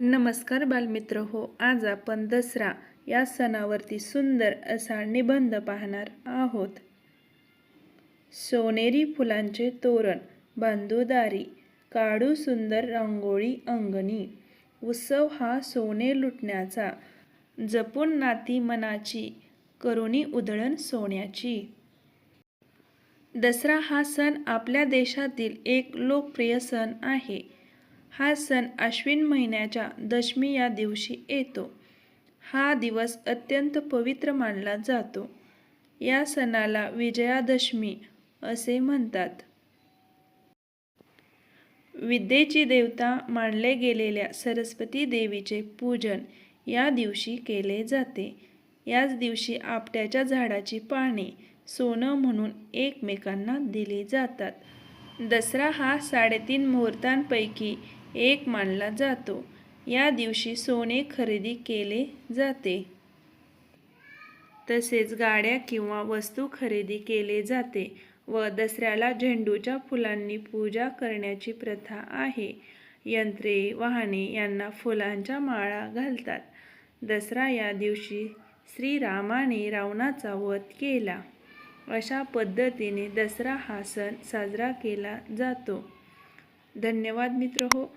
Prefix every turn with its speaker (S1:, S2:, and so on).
S1: नमस्कार बालमित्र हो आज आपण दसरा या सणावरती सुंदर असा निबंध पाहणार आहोत. सोनेरी फुलांचे तोरण बांधूदारी काढू सुंदर रांगोळी अंगणी उत्सव हा सोने लुटण्याचा जपून नाती मनाची करुणी उधळण सोन्याची. दसरा हा सण आपल्या देशातील एक लोकप्रिय सण आहे. हा सण आश्विन महिन्याच्या दशमी या दिवशी येतो. हा दिवस अत्यंत पवित्र मानला जातो. या सणाला विजयादशमी असे म्हणतात. विद्येची देवता मानले गेलेल्या सरस्वती देवीचे पूजन या दिवशी केले जाते. याच दिवशी आपट्याच्या झाडाची पाने सोनं म्हणून एकमेकांना दिली जातात. दसरा हा साडेतीन मुहूर्तांपैकी एक मानला जातो. या दिवशी सोने खरेदी केले जाते. तसेच गाड्या किंवा वस्तू खरेदी केले जाते व दसऱ्याला झेंडूच्या फुलांनी पूजा करण्याची प्रथा आहे. यंत्रे वाहने यांना फुलांच्या माळा घालतात. दसरा या दिवशी श्रीरामाने रावणाचा वध केला. अशा पद्धतीने दसरा हा सण साजरा केला जातो. धन्यवाद मित्र हो.